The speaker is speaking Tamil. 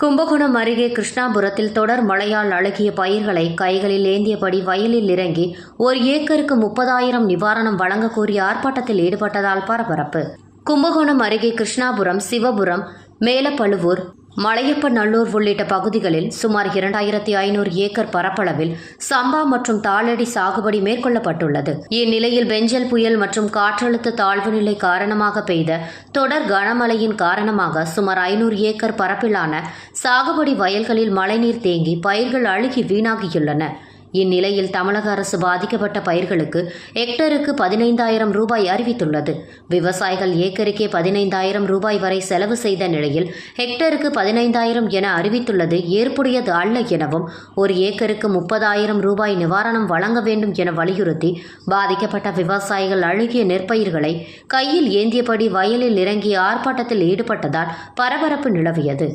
கும்பகோணம் அருகே கிருஷ்ணாபுரத்தில் தொடர் மழையால் அழுகிய பயிர்களை கைகளில் ஏந்தியபடி வயலில் இறங்கி ஒரு ஏக்கருக்கு முப்பதாயிரம் நிவாரணம் வழங்கக்கோரிய ஆர்ப்பாட்டத்தில் ஈடுபட்டதால் பரபரப்பு. கும்பகோணம் அருகே கிருஷ்ணாபுரம் சிவபுரம் மேலப்பழுவூர் மலையப்பநல்லூர் உள்ளிட்ட பகுதிகளில் சுமார் இரண்டாயிரத்தி ஐநூறு ஏக்கர் பரப்பளவில் சம்பா மற்றும் தாளடி சாகுபடி மேற்கொள்ளப்பட்டுள்ளது. இந்நிலையில் பெஞ்சல் புயல் மற்றும் காற்றழுத்த தாழ்வு நிலை காரணமாக பெய்த தொடர் கனமழையின் காரணமாக சுமார் ஐநூறு ஏக்கர் பரப்பிலான சாகுபடி வயல்களில் மழைநீர் தேங்கி பயிர்கள் அழுகி வீணாகியுள்ளன. இந்நிலையில் தமிழக அரசு பாதிக்கப்பட்ட பயிர்களுக்கு ஹெக்டருக்கு பதினைந்தாயிரம் ரூபாய் அறிவித்துள்ளது. விவசாயிகள் ஏக்கருக்கே பதினைந்தாயிரம் ரூபாய் வரை செலவு செய்த நிலையில் ஹெக்டருக்கு பதினைந்தாயிரம் என அறிவித்துள்ளது ஏற்புடையது அல்ல எனவும் ஒரு ஏக்கருக்கு முப்பதாயிரம் ரூபாய் நிவாரணம் வழங்க வேண்டும் என வலியுறுத்தி பாதிக்கப்பட்ட விவசாயிகள் அழுகிய நெற்பயிர்களை கையில் ஏந்தியபடி வயலில் இறங்கி ஆர்ப்பாட்டத்தில் ஈடுபட்டதால் பரபரப்பு நிலவியது.